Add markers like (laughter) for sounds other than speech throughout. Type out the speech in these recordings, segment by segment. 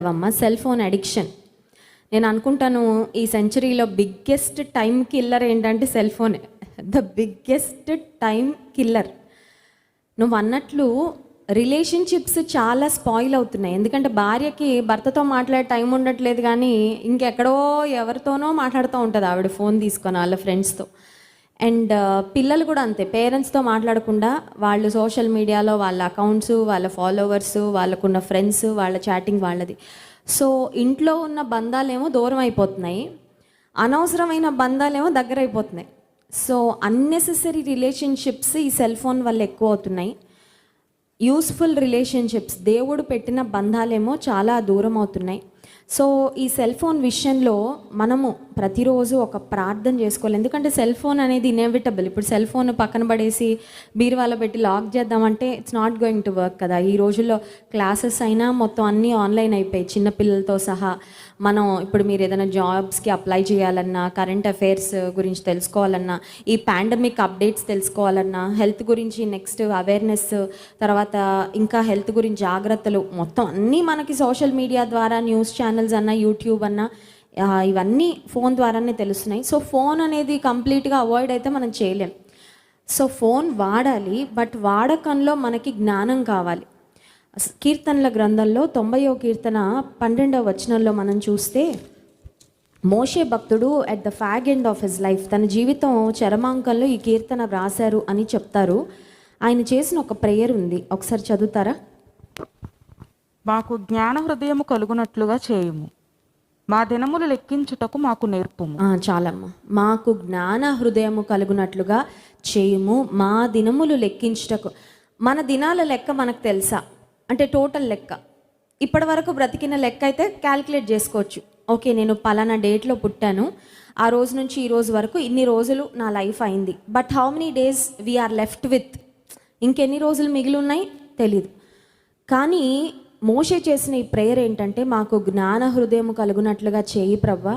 అమ్మ cell phone addiction నేను అనుకుంటాను ఈ సెంచరీలో బిగ్గెస్ట్ టైం కిల్లర్ ఏంటంటే cell phone the biggest time killer నువ్వు అన్నట్లు రిలేషన్షిప్స్ చాలా స్పాయిల్ అవుతున్నాయి. ఎందుకంటే భార్యకి భర్తతో మాట్లాడే టైం ఉండట్లేదు కానీ ఇంకెక్కడో ఎవరితోనో మాట్లాడుతూ ఉంటుంది ఆవిడ ఫోన్ తీసుకొని వాళ్ళ ఫ్రెండ్స్తో అండ్ పిల్లలు కూడా అంతే. పేరెంట్స్తో మాట్లాడకుండా వాళ్ళు సోషల్ మీడియాలో వాళ్ళ అకౌంట్స్ వాళ్ళ ఫాలోవర్స్ వాళ్ళకున్న ఫ్రెండ్స్ వాళ్ళ చాటింగ్ వాళ్ళది. సో ఇంట్లో ఉన్న బంధాలేమో దూరం అయిపోతున్నాయి. అనవసరమైన బంధాలేమో దగ్గర అయిపోతున్నాయి. సో అన్నెసెసరీ రిలేషన్షిప్స్ ఈ సెల్ ఫోన్ వల్ల ఎక్కువ అవుతున్నాయి. యూస్ఫుల్ రిలేషన్షిప్స్ దేవుడు పెట్టిన బంధాలేమో చాలా దూరం అవుతున్నాయి. సో ఈ సెల్ ఫోన్ విషయంలో మనము ప్రతిరోజు ఒక ప్రార్థన చేసుకోవాలి. ఎందుకంటే సెల్ ఫోన్ అనేది ఇన్ఎవిటబుల్ ఇప్పుడు సెల్ ఫోన్ పక్కన పడేసి బీరువాలో పెట్టి లాక్ చేద్దామంటే it's not going to work కదా. ఈ రోజుల్లో క్లాసెస్ అయినా మొత్తం అన్నీ ఆన్లైన్ అయిపోయాయి. చిన్నపిల్లలతో సహా. మనం ఇప్పుడు మీరు ఏదైనా జాబ్స్కి అప్లై చేయాలన్నా కరెంట్ అఫైర్స్ గురించి తెలుసుకోవాలన్నా ఈ పాండమిక్ అప్డేట్స్ తెలుసుకోవాలన్నా హెల్త్ గురించి నెక్స్ట్ అవేర్నెస్ తర్వాత ఇంకా హెల్త్ గురించి జాగ్రత్తలు మొత్తం అన్నీ మనకి సోషల్ మీడియా ద్వారా న్యూస్ ఛానల్స్ అన్నా యూట్యూబ్ అన్నా ఇవన్నీ ఫోన్ ద్వారానే తెలుస్తున్నాయి. సో ఫోన్ అనేది కంప్లీట్గా అవాయిడ్ అయితే మనం చేయలేం. సో ఫోన్ వాడాలి బట్ వాడకంలో మనకి జ్ఞానం కావాలి. కీర్తనల గ్రంథంలో తొంభయో కీర్తన పన్నెండవ వచనంలో మనం చూస్తే మోషే భక్తుడు at the fag end of his life తన జీవితం చరమాంకంలో ఈ కీర్తన వ్రాశారు అని చెప్తారు. ఆయన చేసిన ఒక ప్రేయర్ ఉంది. ఒకసారి చదువుతారా? మాకు జ్ఞాన హృదయము కలుగునట్లుగా చేయుము. మా దినములు లెక్కించుటకు మాకు నేర్పుము. ఆ, చాలమ్మా. మాకు జ్ఞాన హృదయము కలుగునట్లుగా చేయుము. మా దినములు లెక్కించుటకు మన దినాల లెక్క మనకు తెలుసా? అంటే టోటల్ లెక్క. ఇప్పటి వరకు బ్రతికిన లెక్క అయితే క్యాల్కులేట్ చేసుకోవచ్చు. ఓకే నేను పలానా డేట్లో పుట్టాను. ఆ రోజు నుంచి ఈ రోజు వరకు ఇన్ని రోజులు నా లైఫ్ అయింది. But how many days we are left with ఇంకెన్ని రోజులు మిగిలి ఉన్నాయి తెలీదు. కానీ మోషే చేసిన ఈ ప్రేయర్ ఏంటంటే మాకు జ్ఞాన హృదయం కలుగునట్లుగా చేయి ప్రవ్వ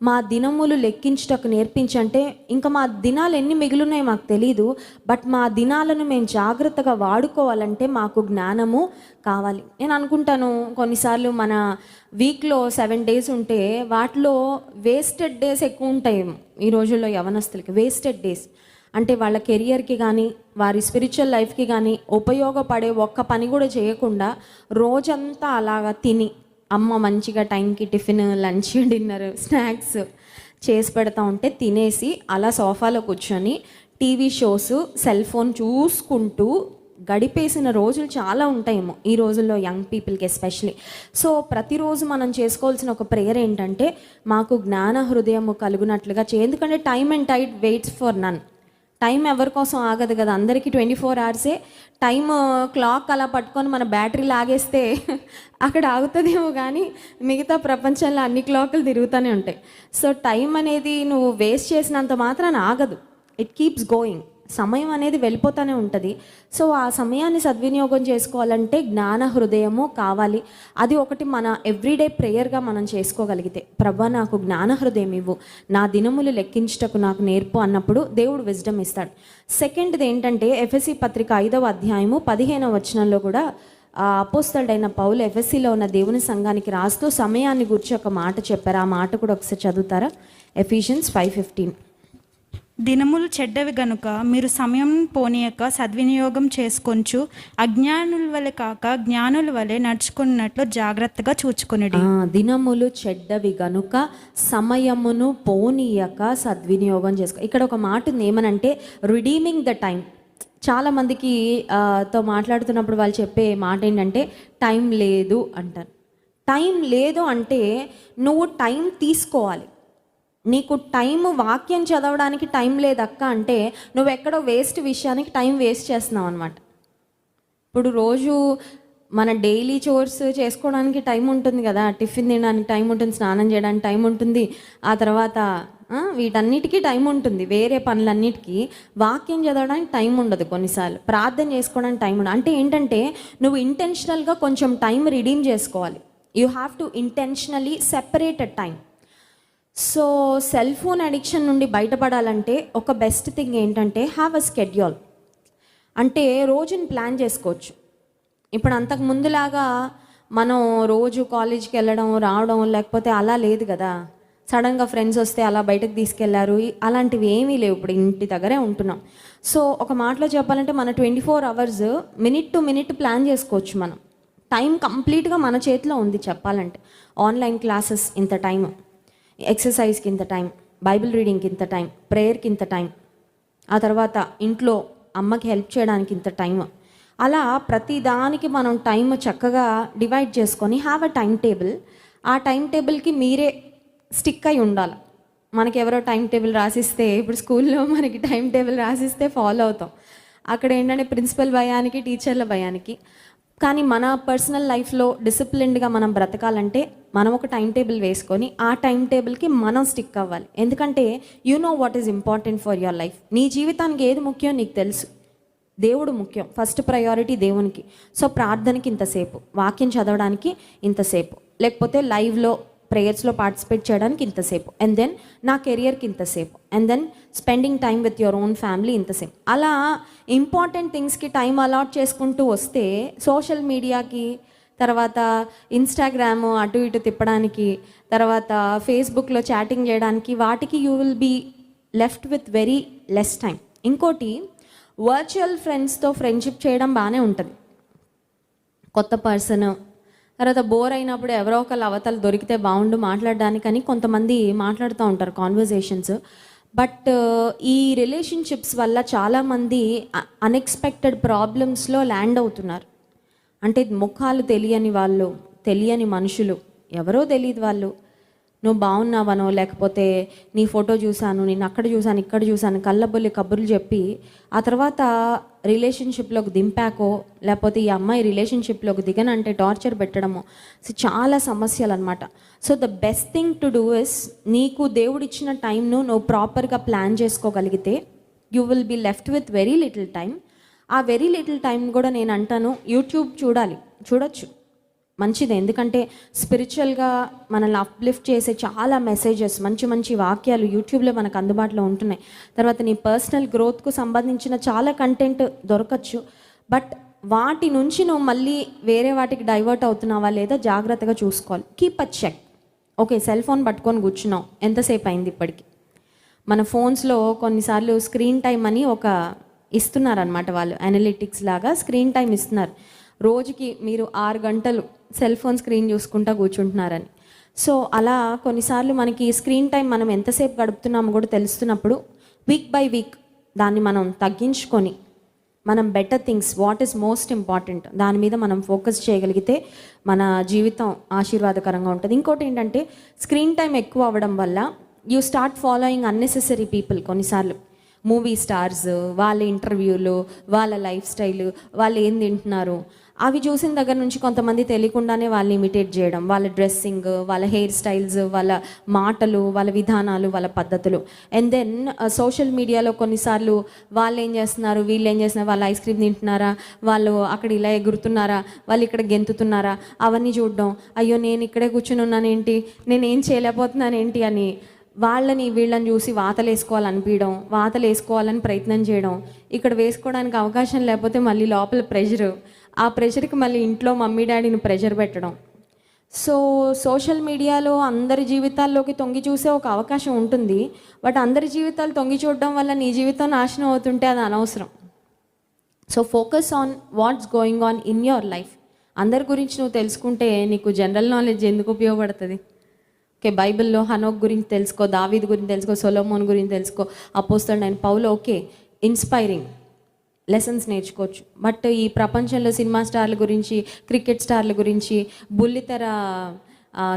మా దినములు లెక్కించుటకు నేర్పించంటే ఇంకా మా దినాలు ఎన్ని మిగులున్నాయి మాకు తెలీదు బట్ మా దినాలను మేము జాగ్రత్తగా వాడుకోవాలంటే మాకు జ్ఞానము కావాలి. నేను అనుకుంటాను కొన్నిసార్లు మన వీక్లో సెవెన్ డేస్ ఉంటే వాటిలో వేస్టెడ్ డేస్ ఎక్కువ ఉంటాయి ఈ రోజుల్లో యవనస్తులకి వేస్టెడ్ డేస్. అంటే వాళ్ళ కెరియర్కి కానీ వారి స్పిరిచువల్ లైఫ్కి కానీ ఉపయోగపడే ఒక్క పని కూడా చేయకుండా రోజంతా అలాగా తిని అమ్మ మంచిగా టైంకి టిఫిన్ లంచ్ డిన్నర్ స్నాక్స్ చేసి పెడతా ఉంటే తినేసి అలా సోఫాలో కూర్చొని టీవీ షోస్ సెల్ ఫోన్ చూసుకుంటూ గడిపేసిన రోజులు చాలా ఉంటాయేమో ఈ రోజుల్లో యంగ్ పీపుల్కి ఎస్పెషలీ. సో ప్రతిరోజు మనం చేసుకోవాల్సిన ఒక ప్రేయర్ ఏంటంటే మాకు జ్ఞాన హృదయము కలుగునట్లుగా చే ఎందుకంటే time and tide waits for none. Time ఎవరి కోసం ఆగదు కదా. అందరికీ ట్వంటీ ఫోర్ అవర్సే టైం క్లాక్ అలా పట్టుకొని మన బ్యాటరీ లాగేస్తే (laughs) అక్కడ ఆగుతుందేమో కానీ మిగతా ప్రపంచంలో అన్ని క్లాకులు తిరుగుతూనే ఉంటాయి. సో టైం అనేది నువ్వు వేస్ట్ చేసినంత మాత్రాన్ని ఆగదు. ఇట్ కీప్స్ గోయింగ్ సమయం అనేది వెళ్ళిపోతూనే ఉంటుంది. సో ఆ సమయాన్ని సద్వినియోగం చేసుకోవాలంటే జ్ఞాన హృదయము కావాలి. అది ఒకటి మన ఎవ్రీడే ప్రేయర్గా మనం చేసుకోగలిగితే. ప్రభా నాకు జ్ఞాన హృదయం ఇవ్వు. నా దినములు లెక్కించుటకు నాకు నేర్పు అన్నప్పుడు దేవుడు విజ్డమ్ ఇస్తాడు. సెకండ్ది ఏంటంటే ఎఫ్ఎస్సి పత్రిక ఐదవ అధ్యాయము పదిహేనవ వచనంలో కూడా ఆ అపోస్తలుడైన పౌలు ఎఫ్ఎస్సిలో ఉన్న దేవుని సంఘానికి రాస్తూ సమయాన్ని గురించి ఒక మాట చెప్పారు. ఆ మాట కూడా ఒకసారి చదువుతారా? Ephesians five fifteen. దినములు చెడ్డవి గనుక మీరు సమయం పోనీయక సద్వినియోగం చేసుకొంచు అజ్ఞానుల వలె కాక జ్ఞానుల వలె నడుచుకున్నట్లు జాగ్రత్తగా చూచుకునేది దినములు చెడ్డవి గనుక సమయమును పోనీయక సద్వినియోగం చేసుకో. ఇక్కడ ఒక మాట ఉంది ఏమనంటే రిడీమింగ్ ద టైం చాలా మందికి తో మాట్లాడుతున్నప్పుడు వాళ్ళు చెప్పే మాట ఏంటంటే టైం లేదు అంటారు. టైం లేదు అంటే నువ్వు టైం తీసుకోవాలి. నీకు టైం వాక్యం చదవడానికి టైం లేదక్క అంటే నువ్వు ఎక్కడో వేస్ట్ విషయానికి టైం వేస్ట్ చేస్తున్నావు అనమాట ఇప్పుడు రోజు మన డైలీ చోర్స్ చేసుకోవడానికి టైం ఉంటుంది కదా టిఫిన్ తినడానికి టైం ఉంటుంది స్నానం చేయడానికి టైం ఉంటుంది ఆ తర్వాత వీటన్నిటికీ టైం ఉంటుంది వేరే పనులన్నిటికీ వాక్యం చదవడానికి టైం ఉండదు కొన్నిసార్లు ప్రార్థన చేసుకోవడానికి టైం ఉండదు. అంటే ఏంటంటే నువ్వు ఇంటెన్షనల్గా కొంచెం టైం రిడీమ్ చేసుకోవాలి. You have to intentionally separated time so cell phone addiction నుండి బయటపడాలంటే ఒక బెస్ట్ థింగ్ ఏంటంటే హ్యావ్ అ స్కెడ్యూల్ అంటే రోజుని ప్లాన్ చేసుకోవచ్చు. ఇప్పుడు అంతకు ముందులాగా మనం రోజు కాలేజ్కి వెళ్ళడం రావడం లేకపోతే అలా లేదు కదా. సడన్గా ఫ్రెండ్స్ వస్తే అలా బయటకు తీసుకెళ్ళారు. అలాంటివి ఏమీ లేవు ఇప్పుడు ఇంటి దగ్గరే ఉంటున్నాం. సో ఒక మాటలో చెప్పాలంటే మన twenty four hours minute to minute plan చేసుకోవచ్చు మనం. టైం కంప్లీట్గా మన చేతిలో ఉంది చెప్పాలంటే. ఆన్లైన్ క్లాసెస్ ఇంత టైం ఎక్సర్సైజ్కి ఇంత టైం బైబిల్ రీడింగ్కి ఇంత టైం ప్రేయర్కి ఇంత టైం ఆ తర్వాత ఇంట్లో అమ్మకి హెల్ప్ చేయడానికి ఇంత టైం అలా ప్రతి దానికి మనం టైం చక్కగా డివైడ్ చేసుకొని హ్యావ్ అ టైం టేబుల్ ఆ టైం టేబుల్కి మీరే స్టిక్ అయి ఉండాలి. మనకి ఎవరో టైం టేబుల్ రాసిస్తే ఇప్పుడు స్కూల్లో మనకి టైం టేబుల్ రాసిస్తే ఫాలో అవుతాం. అక్కడ ఏంటంటే ప్రిన్సిపల్ భయానికి టీచర్ల భయానికి కానీ మన పర్సనల్ లైఫ్లో డిసిప్లిన్డ్గా మనం బ్రతకాలంటే మనం ఒక టైం టేబుల్ వేసుకొని ఆ టైం టేబుల్కి మనం స్టిక్ అవ్వాలి. ఎందుకంటే you know what is important for your life నీ జీవితానికి ఏది ముఖ్యం నీకు తెలుసు. దేవుడు ముఖ్యం. ఫస్ట్ ప్రయారిటీ దేవునికి. సో ప్రార్థనకి ఇంతసేపు. వాక్యం చదవడానికి ఇంతసేపు. లేకపోతే లైవ్లో ప్రేయర్స్లో పార్టిసిపేట్ చేయడానికి ఇంతసేపు. అండ్ దెన్ నా కెరియర్కి ఇంతసేపు. And then spending time with your own family ఇంత సేమ్ అలా ఇంపార్టెంట్ థింగ్స్కి టైం అలాట్ చేసుకుంటూ వస్తే సోషల్ మీడియాకి తర్వాత ఇన్స్టాగ్రామ్ అటు ఇటు తిప్పడానికి తర్వాత ఫేస్బుక్లో చాటింగ్ చేయడానికి వాటికి you will be left with very less time ఇంకోటి వర్చువల్ ఫ్రెండ్స్తో ఫ్రెండ్షిప్ చేయడం బాగానే ఉంటుంది. కొత్త పర్సన్ తర్వాత బోర్ అయినప్పుడు ఎవరో ఒకళ్ళు అవతలు దొరికితే బాగుండు మాట్లాడడానికని కొంతమంది మాట్లాడుతూ ఉంటారు కాన్వర్జేషన్స్ బట్ ఈ రిలేషన్షిప్స్ వల్ల చాలామంది అన్ఎక్స్పెక్టెడ్ ప్రాబ్లమ్స్లో ల్యాండ్ అవుతున్నారు. అంటే ముఖాలు తెలియని వాళ్ళు తెలియని మనుషులు ఎవరో తెలియదు వాళ్ళు. నువ్వు బాగున్నావనో లేకపోతే నీ ఫోటో చూశాను నేను అక్కడ చూశాను ఇక్కడ చూశాను కళ్ళబొల్లి కబుర్లు చెప్పి ఆ తర్వాత రిలేషన్షిప్లోకి దింపాకో లేకపోతే ఈ అమ్మాయి రిలేషన్షిప్లోకి దిగనంటే టార్చర్ పెట్టడము సో చాలా సమస్యలు అనమాట so the best thing to do is నీకు దేవుడిచ్చిన టైంను నువ్వు ప్రాపర్గా ప్లాన్ చేసుకోగలిగితే you will be left with very little time ఆ వెరీ లిటిల్ టైం కూడా నేను అంటాను యూట్యూబ్ చూడాలి చూడొచ్చు. మంచిదే. ఎందుకంటే స్పిరిచువల్గా మనల్ని అప్లిఫ్ట్ చేసే చాలా మెసేజెస్ మంచి మంచి వాక్యాలు యూట్యూబ్లో మనకు అందుబాటులో ఉంటున్నాయి. తర్వాత నీ పర్సనల్ గ్రోత్కు సంబంధించిన చాలా కంటెంట్ దొరకచ్చు. బట్ వాటి నుంచి నువ్వు మళ్ళీ వేరే వాటికి డైవర్ట్ అవుతున్నావా లేదా జాగ్రత్తగా చూసుకోవాలి. Keep a check okay cell phone పట్టుకొని కూర్చున్నావు. ఎంతసేపు అయింది ఇప్పటికి? మన ఫోన్స్లో కొన్నిసార్లు స్క్రీన్ టైం అని ఒక ఇస్తున్నారనమాట వాళ్ళు. అనలిటిక్స్ లాగా స్క్రీన్ టైం ఇస్తున్నారు. రోజుకి మీరు ఆరు గంటలు సెల్ ఫోన్ స్క్రీన్ చూసుకుంటా కూర్చుంటున్నారని. సో అలా కొన్నిసార్లు మనకి స్క్రీన్ టైం మనం ఎంతసేపు గడుపుతున్నామో కూడా తెలుస్తున్నప్పుడు వీక్ బై వీక్ దాన్ని మనం తగ్గించుకొని మనం better things what is most important దాని మీద మనం ఫోకస్ చేయగలిగితే మన జీవితం ఆశీర్వాదకరంగా ఉంటుంది. ఇంకోటి ఏంటంటే స్క్రీన్ టైం ఎక్కువ అవ్వడం వల్ల you start following unnecessary people కొన్నిసార్లు. మూవీ స్టార్స్ వాళ్ళ ఇంటర్వ్యూలు వాళ్ళ లైఫ్ స్టైల్ వాళ్ళు ఏం తింటున్నారు అవి చూసిన దగ్గర నుంచి కొంతమంది తెలియకుండానే వాళ్ళు ఇమిటేట్ చేయడం వాళ్ళ డ్రెస్సింగ్ వాళ్ళ హెయిర్ స్టైల్స్ వాళ్ళ మాటలు వాళ్ళ విధానాలు వాళ్ళ పద్ధతులు. అండ్ దెన్ సోషల్ మీడియాలో కొన్నిసార్లు వాళ్ళు ఏం చేస్తున్నారు వీళ్ళు ఏం చేస్తున్నారు వాళ్ళు ఐస్ క్రీమ్ తింటున్నారా వాళ్ళు అక్కడ ఇలా ఎగురుతున్నారా వాళ్ళు ఇక్కడ గెంతుతున్నారా అవన్నీ చూడడం. అయ్యో నేను ఇక్కడే కూర్చుని ఉన్నాను ఏంటి నేను ఏం చేయలేకపోతున్నాను ఏంటి అని వాళ్ళని వీళ్ళని చూసి వాతలు వేసుకోవాలనిపించడం వాతలు వేసుకోవాలని ప్రయత్నం చేయడం. ఇక్కడ వేసుకోవడానికి అవకాశం లేకపోతే మళ్ళీ లోపల ప్రెషర్. ఆ ప్రెషర్కి మళ్ళీ ఇంట్లో మమ్మీ డాడీని ప్రెషర్ పెట్టడం. సో సోషల్ మీడియాలో అందరి జీవితాల్లోకి తొంగి చూసే ఒక అవకాశం ఉంటుంది. బట్ అందరి జీవితాలు తొంగి చూడడం వల్ల నీ జీవితం నాశనం అవుతుంటే అది అనవసరం. So focus on what's going on in your life అందరి గురించి నువ్వు తెలుసుకుంటే నీకు జనరల్ నాలెడ్జ్ ఎందుకు ఉపయోగపడుతుంది? ఓకే బైబిల్లో హనోక్ గురించి తెలుసుకో దావీద్ గురించి తెలుసుకో సొలోమోన్ గురించి తెలుసుకో అపోస్తాడు ఆయన పౌలో ఓకే ఇన్స్పైరింగ్ లెసన్స్ నేర్చుకోవచ్చు. బట్ ఈ ప్రపంచంలో సినిమా స్టార్ల గురించి క్రికెట్ స్టార్ల గురించి బుల్లితెర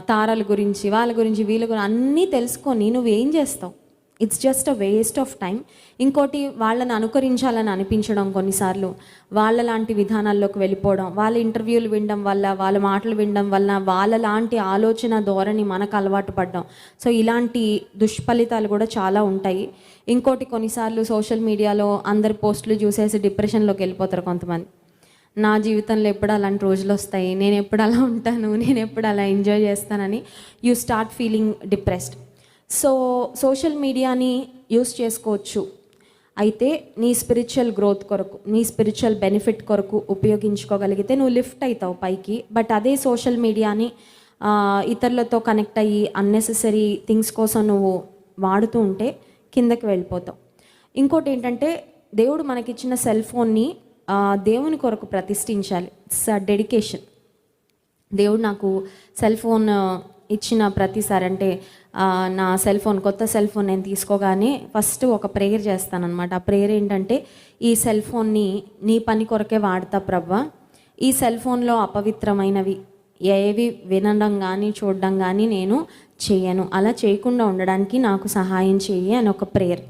తారాల గురించి వాళ్ళ గురించి వీళ్ళ గురించి అన్నీ తెలుసుకొని నువ్వేం చేస్తావు? It's just a waste of time ఇంకోటి వాళ్ళని అనుకరించాలని అనిపించడం కొన్నిసార్లు. వాళ్ళ లాంటి విధానాల్లోకి వెళ్ళిపోవడం వాళ్ళ ఇంటర్వ్యూలు వినడం వల్ల వాళ్ళ మాటలు వినడం వల్ల వాళ్ళ లాంటి ఆలోచన ధోరణి మనకు అలవాటు పడడం. సో ఇలాంటి దుష్ఫలితాలు కూడా చాలా ఉంటాయి. ఇంకోటి కొన్నిసార్లు సోషల్ మీడియాలో అందరి పోస్టులు చూసేసి డిప్రెషన్లోకి వెళ్ళిపోతారు కొంతమంది. నా జీవితంలో ఎప్పుడు అలాంటి రోజులు వస్తాయి? నేను ఎప్పుడు అలా ఉంటాను? నేను ఎప్పుడు అలా ఎంజాయ్ చేస్తానని you start feeling depressed. So social మీడియాని యూస్ చేసుకోవచ్చు. అయితే నీ స్పిరిచువల్ గ్రోత్ కొరకు నీ స్పిరిచువల్ బెనిఫిట్ కొరకు ఉపయోగించుకోగలిగితే నువ్వు లిఫ్ట్ అవుతావు పైకి. బట్ అదే సోషల్ మీడియాని ఇతరులతో కనెక్ట్ అయ్యి అన్నెసెసరీ థింగ్స్ కోసం నువ్వు వాడుతూ ఉంటే కిందకి వెళ్ళిపోతావు. ఇంకోటి ఏంటంటే దేవుడు మనకిచ్చిన సెల్ ఫోన్ని దేవుని కొరకు ప్రతిష్ఠించాలి. It's dedication. దేవుడు నాకు సెల్ ఫోన్ ఇచ్చిన ప్రతిసారి అంటే నా సెల్ ఫోన్ కొత్త సెల్ ఫోన్ నేను తీసుకోగానే ఫస్ట్ ఒక ప్రేయర్ చేస్తానన్నమాట. ఆ ప్రేయర్ ఏంటంటే ఈ సెల్ ఫోన్ని నీ పని కొరకే వాడతా ప్రవ్వ ఈ సెల్ ఫోన్లో అపవిత్రమైనవి ఏవి వినడం కానీ చూడడం కానీ నేను చేయను. అలా చేయకుండా ఉండడానికి నాకు సహాయం చేయి అని ఒక ప్రేయర్.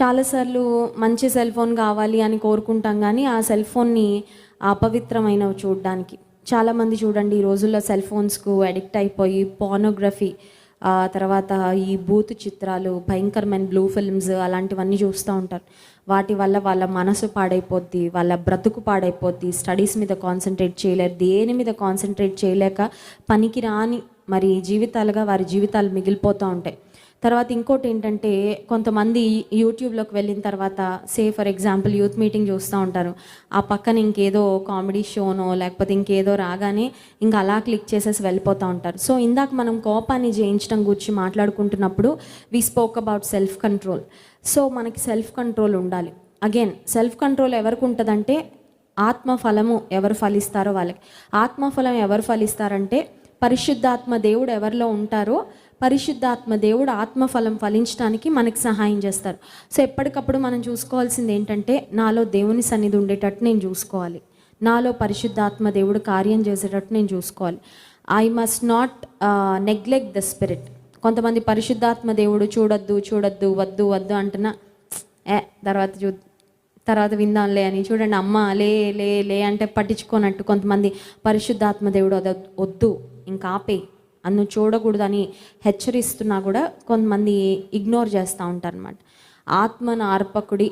చాలాసార్లు మంచి సెల్ ఫోన్ కావాలి అని కోరుకుంటాం కానీ ఆ సెల్ ఫోన్ని అపవిత్రమైనవి చూడడానికి. చాలామంది చూడండి ఈ రోజుల్లో సెల్ ఫోన్స్కు అడిక్ట్ అయిపోయి పోర్నోగ్రఫీ తర్వాత ఈ బూత్ చిత్రాలు భయంకరమైన బ్లూ ఫిల్మ్స్ అలాంటివన్నీ చూస్తూ ఉంటారు. వాటి వల్ల వాళ్ళ మనసు పాడైపోద్ది వాళ్ళ బ్రతుకు పాడైపోద్ది స్టడీస్ మీద కాన్సన్ట్రేట్ చేయలేరు. దేని మీద కాన్సన్ట్రేట్ చేయలేక పనికి రాని మరి జీవితాలుగా వారి జీవితాలు మిగిలిపోతూ ఉంటాయి. తర్వాత ఇంకోటి ఏంటంటే కొంతమంది యూట్యూబ్లోకి వెళ్ళిన తర్వాత say for example youth meeting చూస్తూ ఉంటారు. ఆ పక్కన ఇంకేదో కామెడీ షోనో లేకపోతే ఇంకేదో రాగానే ఇంకా అలా క్లిక్ చేసేసి వెళ్ళిపోతూ ఉంటారు. సో ఇందాక మనం కోపాన్ని జయించడం గురించి మాట్లాడుకుంటున్నప్పుడు we spoke about self control so మనకి సెల్ఫ్ కంట్రోల్ ఉండాలి. అగైన్ సెల్ఫ్ కంట్రోల్ ఎవరికి ఉంటుందంటే ఆత్మ ఫలము ఎవరు ఫలిస్తారో వాళ్ళకి. ఆత్మఫలం ఎవరు ఫలిస్తారంటే పరిశుద్ధాత్మ దేవుడు ఎవరిలో ఉంటారో పరిశుద్ధాత్మ దేవుడు ఆత్మఫలం ఫలించడానికి మనకు సహాయం చేస్తారు. సో ఎప్పటికప్పుడు మనం చూసుకోవాల్సింది ఏంటంటే నాలో దేవుని సన్నిధి ఉండేటట్టు నేను చూసుకోవాలి. నాలో పరిశుద్ధాత్మ దేవుడు కార్యం చేసేటట్టు నేను చూసుకోవాలి. I must not neglect the spirit కొంతమంది పరిశుద్ధాత్మ దేవుడు చూడొద్దు చూడొద్దు వద్దు వద్దు అంటున్నా ఏ తర్వాత చూ తర్వాత విందాంలే అని. చూడండి అమ్మ లే లే లే అంటే పట్టించుకోనట్టు కొంతమంది పరిశుద్ధాత్మ దేవుడు అది వద్దు ఇంకా ఆపే అన్ను చూడకూడదని హెచ్చరిస్తున్నా కూడా కొంతమంది ఇగ్నోర్ చేస్తూ ఉంటారు అనమాట ఆత్మన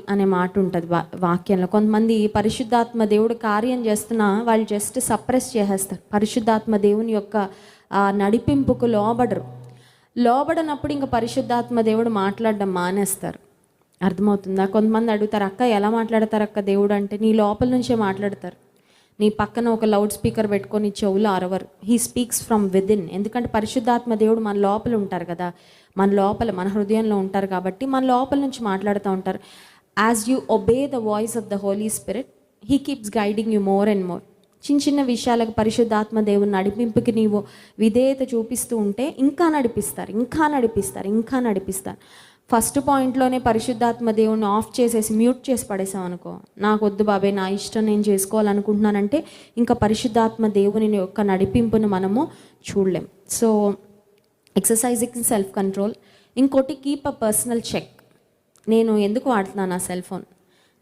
అనే మాట ఉంటుంది వా వాక్యంలో. కొంతమంది పరిశుద్ధాత్మ దేవుడు కార్యం చేస్తున్నా వాళ్ళు జస్ట్ సప్రెస్ చేసేస్తారు. పరిశుద్ధాత్మ దేవుని యొక్క నడిపింపుకు లోబడరు. లోబడనప్పుడు ఇంకా పరిశుద్ధాత్మ దేవుడు మాట్లాడడం మానేస్తారు. అర్థమవుతుందా? కొంతమంది అడుగుతారు అక్క ఎలా మాట్లాడతారు అక్క దేవుడు? అంటే నీ లోపల నుంచే మాట్లాడతారు. నీ పక్కన ఒక లౌడ్ స్పీకర్ పెట్టుకొని చెవులు అరవరు హీ స్పీక్స్ ఫ్రమ్ విదిన్ ఎందుకంటే పరిశుద్ధాత్మ దేవుడు మన లోపల ఉంటారు కదా. మన లోపల మన హృదయంలో ఉంటారు కాబట్టి మన లోపల నుంచి మాట్లాడుతూ ఉంటారు. As you obey the voice of the holy spirit he keeps guiding you more and more చిన్న చిన్న విషయాలకు పరిశుద్ధాత్మ దేవుని నడిపింపుకి నీవు విధేయత చూపిస్తూ ఉంటే ఇంకా నడిపిస్తారు ఇంకా నడిపిస్తారు ఇంకా నడిపిస్తారు. ఫస్ట్ పాయింట్లోనే పరిశుద్ధాత్మ దేవుని ఆఫ్ చేసేసి మ్యూట్ చేసి పడేసాం అనుకో. నాకు వద్దు బాబాయ్ నా ఇష్టం నేను చేసుకోవాలనుకుంటున్నానంటే ఇంకా పరిశుద్ధాత్మ దేవుని యొక్క నడిపింపును మనము చూడలేం. సో ఎక్సర్సైజింగ్ సెల్ఫ్ కంట్రోల్ ఇంకోటి కీప్ అ పర్సనల్ చెక్ నేను ఎందుకు వాడుతున్నాను నా సెల్ ఫోన్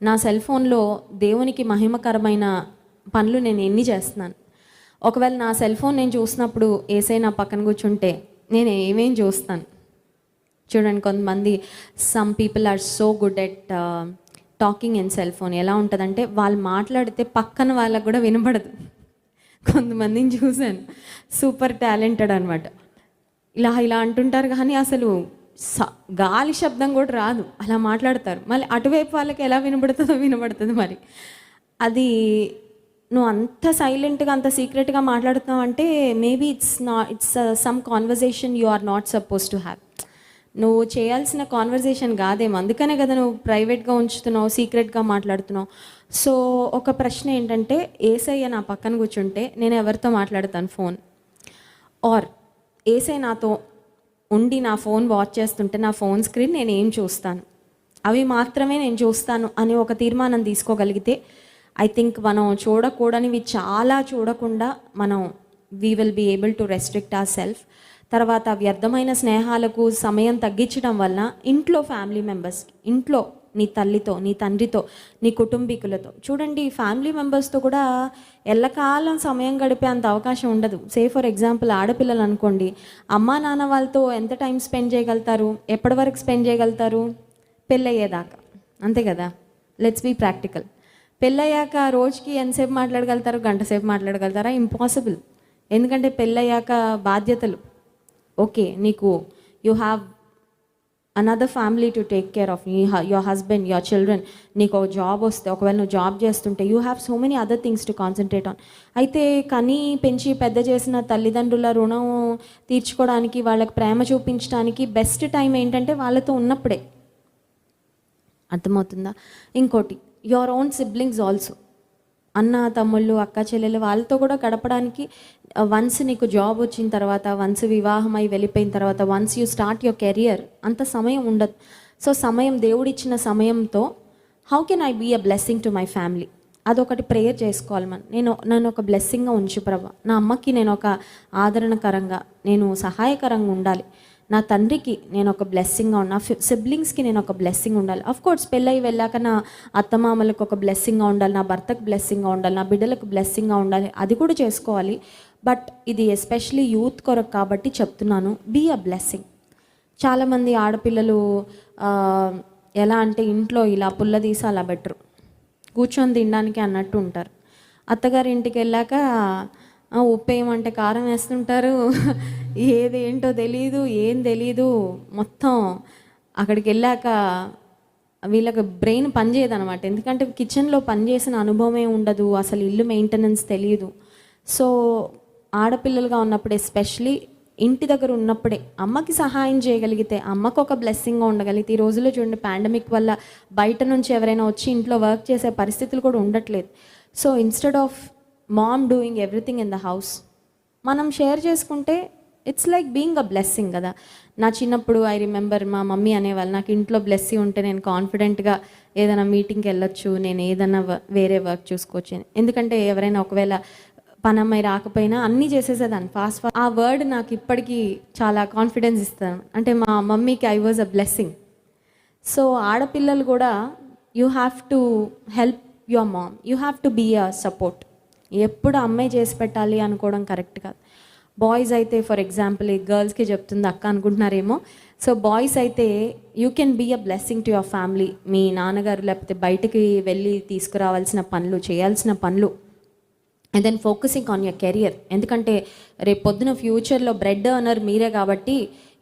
నా సెల్ ఫోన్లో దేవునికి మహిమకరమైన పనులు నేను ఎన్ని చేస్తున్నాను? ఒకవేళ నా సెల్ ఫోన్ నేను చూసినప్పుడు ఏసై నా పక్కన కూర్చుంటే నేను ఏమేం చూస్తాను? చూడండి కొంతమంది some people are so good at talking in cell phone ఎలా ఉంటుందంటే వాళ్ళు మాట్లాడితే పక్కన వాళ్ళకు కూడా వినపడదు (laughs) కొంతమందిని చూశాను. సూపర్ టాలెంటెడ్ అనమాట ఇలా ఇలా అంటుంటారు కానీ అసలు స- గాలి శబ్దం కూడా రాదు. అలా మాట్లాడతారు. మళ్ళీ అటువైపు వాళ్ళకి ఎలా వినబడుతుందో వినబడుతుంది మరి. అది నువ్వు అంత సైలెంట్గా అంత సీక్రెట్గా మాట్లాడుతున్నావు అంటే మేబీ ఇట్స్ నా it's some conversation you are not suppose to have నువ్వు చేయాల్సిన కాన్వర్జేషన్ కాదేమో. అందుకనే కదా నువ్వు ప్రైవేట్గా ఉంచుతున్నావు సీక్రెట్గా మాట్లాడుతున్నావు. సో ఒక ప్రశ్న ఏంటంటే ఏసయ్య నా పక్కన కూర్చుంటే నేను ఎవరితో మాట్లాడతాను ఫోన్? ఆర్ ఏసై నాతో ఉండి నా ఫోన్ వాచ్ చేస్తుంటే నా ఫోన్ స్క్రీన్ నేను ఏం చూస్తాను? అవి మాత్రమే నేను చూస్తాను అని ఒక తీర్మానం తీసుకోగలిగితే ఐ థింక్ మనం చూడకూడనివి చాలా చూడకుండా మనం we will be able to restrict our self తర్వాత వ్యర్థమైన స్నేహాలకు సమయం తగ్గించడం వలన ఇంట్లో ఫ్యామిలీ మెంబర్స్ ఇంట్లో నీ తల్లితో నీ తండ్రితో నీ కుటుంబీకులతో. చూడండి ఫ్యామిలీ మెంబర్స్తో కూడా ఎల్లకాలం సమయం గడిపే అంత అవకాశం ఉండదు. సే ఫర్ ఎగ్జాంపుల్ ఆడపిల్లలు అనుకోండి అమ్మా నాన్న వాళ్ళతో ఎంత టైం స్పెండ్ చేయగలుగుతారు? ఎప్పటి వరకు స్పెండ్ చేయగలుగుతారు? పెళ్ళయ్యేదాకా. అంతే కదా? లెట్స్ బీ ప్రాక్టికల్ పెళ్ళయ్యాక రోజుకి ఎంతసేపు మాట్లాడగలుగుతారు? గంట సేపు మాట్లాడగలుగుతారా? ఇంపాసిబుల్ ఎందుకంటే పెళ్ళయ్యాక బాధ్యతలు. ఓకే నీకు you have another family to take care of you your husband your children నీకు ఒక జాబ్ వస్తే ఒకవేళ నువ్వు జాబ్ చేస్తుంటే you have so many other things to concentrate on అయితే కనీ పెంచి పెద్ద చేసిన తల్లిదండ్రుల రుణం తీర్చుకోవడానికి వాళ్ళకి ప్రేమ చూపించడానికి బెస్ట్ టైం ఏంటంటే వాళ్ళతో ఉన్నప్పుడే. అర్థమవుతుందా? ఇంకోటి యువర్ ఓన్ సిబ్లింగ్స్ ఆల్సో అన్న తమ్ముళ్ళు అక్క చెల్లెలు వాళ్ళతో కూడా గడపడానికి వన్స్ నీకు జాబ్ వచ్చిన తర్వాత వన్స్ వివాహం అయి వెళ్ళిపోయిన తర్వాత once you start your career అంత సమయం ఉండదు. సో సమయం దేవుడిచ్చిన సమయంతో how can I be a blessing to my family అదొకటి ప్రేయర్ చేసుకోవాలి మనం. నేను నన్ను ఒక బ్లెస్సింగ్గా ఉంచు ప్రభా. నా అమ్మకి నేను ఒక ఆదరణకరంగా నేను సహాయకరంగా ఉండాలి. నా తండ్రికి నేను ఒక బ్లెస్సింగ్గా ఉన్నా సిబ్లింగ్స్కి నేను ఒక బ్లెస్సింగ్ ఉండాలి. అఫ్ కోర్స్ పెళ్ళయి వెళ్ళాక నా అత్తమామలకు ఒక బ్లెస్సింగ్గా ఉండాలి నా భర్తకు బ్లెస్సింగ్గా ఉండాలి నా బిడ్డలకు బ్లెస్సింగ్గా ఉండాలి అది కూడా చేసుకోవాలి. బట్ ఇది ఎస్పెషలీ యూత్ కొరకు కాబట్టి చెప్తున్నాను బీ అ బ్లెస్సింగ్ చాలామంది ఆడపిల్లలు ఎలా అంటే ఇంట్లో ఇలా పుల్ల తీసి అలా బెటరు కూర్చొని తినడానికి అన్నట్టు ఉంటారు. అత్తగారి ఇంటికి వెళ్ళాక ఉప్పు వేయమంటే కారం వేస్తుంటారు. (laughs) ఏది ఏంటో తెలియదు ఏం తెలియదు మొత్తం అక్కడికి వెళ్ళాక వీళ్ళకి బ్రెయిన్ పనిచేయదు అనమాట ఎందుకంటే కిచెన్లో పనిచేసిన అనుభవమే ఉండదు అసలు ఇల్లు మెయింటెనెన్స్ తెలియదు సో ఆడపిల్లలుగా ఉన్నప్పుడు ఎస్పెషలీ ఇంటి దగ్గర ఉన్నప్పుడే అమ్మకి సహాయం చేయగలిగితే అమ్మకు ఒక బ్లెస్సింగ్గా ఉండగలిగితే ఈ రోజుల్లో చూడండి పాండమిక్ వల్ల బయట నుంచి ఎవరైనా వచ్చి ఇంట్లో వర్క్ చేసే పరిస్థితులు కూడా ఉండట్లేదు. So instead of mom doing everything in the house మనం షేర్ చేసుకుంటే it's like being a blessing కదా. నా చిన్నప్పుడు ఐ రిమెంబర్ మా మమ్మీ అనేవాళ్ళు నాకు ఇంట్లో బ్లెస్సింగ్ ఉంటే నేను కాన్ఫిడెంట్గా ఏదైనా మీటింగ్కి వెళ్ళొచ్చు నేను ఏదైనా వ- వేరే వర్క్ చూసుకోవచ్చు. ఎందుకంటే ఎవరైనా ఒకవేళ పనమ్మాయి రాకపోయినా అన్నీ చేసేసేదాన్ని. ఫాస్ట్ ఫాస్ట్ ఆ వర్డ్ నాకు ఇప్పటికీ చాలా కాన్ఫిడెన్స్ ఇస్తాను. అంటే మా మమ్మీకి I was a blessing so ఆడపిల్లలు కూడా you have to help your mom you have to be a support ఎప్పుడు అమ్మాయి చేసి పెట్టాలి అనుకోవడం కరెక్ట్ కాదు. బాయ్స్ అయితే ఫర్ ఎగ్జాంపుల్ ఈ గర్ల్స్కి చెప్తుంది అక్క అనుకుంటున్నారేమో. సో బాయ్స్ అయితే you can be a blessing to your family. మీ నాన్నగారు లేకపోతే బయటికి వెళ్ళి తీసుకురావాల్సిన పనులు చేయాల్సిన పనులు. And then focusing on your career ఎందుకంటే రేపు పొద్దున ఫ్యూచర్లో బ్రెడ్ అర్నర్ మీరే కాబట్టి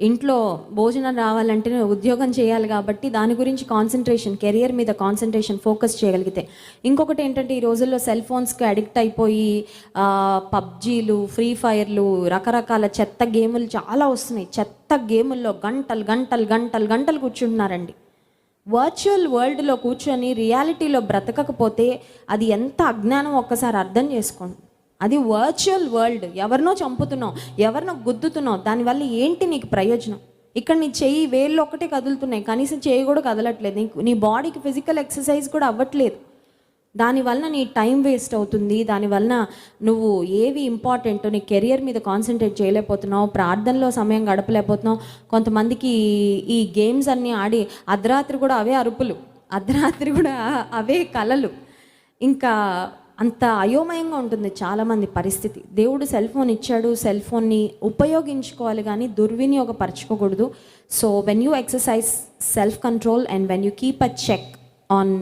ఇంట్లో భోజనం రావాలంటే ఉద్యోగం చేయాలి కాబట్టి దాని గురించి కాన్సన్ట్రేషన్ కెరియర్ మీద కాన్సన్ట్రేషన్ ఫోకస్ చేయగలిగితే. ఇంకొకటి ఏంటంటే ఈ రోజుల్లో సెల్ ఫోన్స్కి అడిక్ట్ అయిపోయి పబ్జీలు ఫ్రీ ఫైర్లు రకరకాల చెత్త గేములు చాలా వస్తున్నాయి. చెత్త గేముల్లో గంటలు గంటలు గంటలు గంటలు కూర్చుంటున్నారండి. వర్చువల్ వరల్డ్లో కూర్చొని రియాలిటీలో బ్రతకకపోతే అది ఎంత అజ్ఞానం ఒక్కసారి అర్థం చేసుకోండి. అది వర్చువల్ వరల్డ్ ఎవరినో చంపుతున్నావు ఎవరినో గుద్దుతున్నావు దానివల్ల ఏంటి నీకు ప్రయోజనం? ఇక్కడ నీ చెయ్యి వేళ్ళు ఒక్కటే కదులుతున్నాయి కనీసం చెయ్యి కూడా కదలట్లేదు నీకు నీ బాడీకి ఫిజికల్ ఎక్సర్సైజ్ కూడా అవ్వట్లేదు. దానివల్ల నీ టైం వేస్ట్ అవుతుంది దానివల్ల నువ్వు ఏవి ఇంపార్టెంట్ నీ కెరియర్ మీద కాన్సన్ట్రేట్ చేయలేకపోతున్నావు ప్రార్థనలో సమయం గడపలేకపోతున్నావు కొంతమందికి ఈ గేమ్స్ అన్నీ ఆడి అర్ధరాత్రి కూడా అవే అరుపులు అర్ధరాత్రి కూడా అవే కలలు. ఇంకా అంత అయోమయంగా ఉంటుంది చాలామంది పరిస్థితి. దేవుడు సెల్ ఫోన్ ఇచ్చాడు సెల్ ఫోన్ని ఉపయోగించుకోవాలి కానీ దుర్వినియోగపరచుకోకూడదు so when you exercise self control and when you keep a check on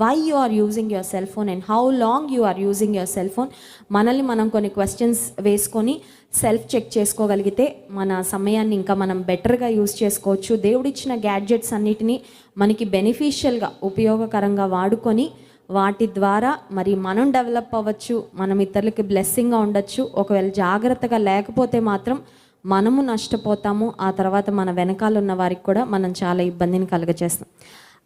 why you are using your cell phone and how long you are using your cell phone మనల్ని మనం కొన్ని questions వేసుకొని self check చేసుకోగలిగితే మన సమయాన్ని ఇంకా మనం బెటర్గా యూజ్ చేసుకోవచ్చు. దేవుడిచ్చిన గ్యాడ్జెట్స్ అన్నిటినీ మనకి బెనిఫిషియల్గా ఉపయోగకరంగా వాడుకొని వాటి ద్వారా మరి మనం డెవలప్ అవ్వచ్చు మనం ఇతరులకి బ్లెస్సింగ్గా ఉండొచ్చు. ఒకవేళ జాగ్రత్తగా లేకపోతే మాత్రం మనము నష్టపోతాము. ఆ తర్వాత మన వెనకాల ఉన్న వారికి కూడా మనం చాలా ఇబ్బందిని కలుగజేస్తాం.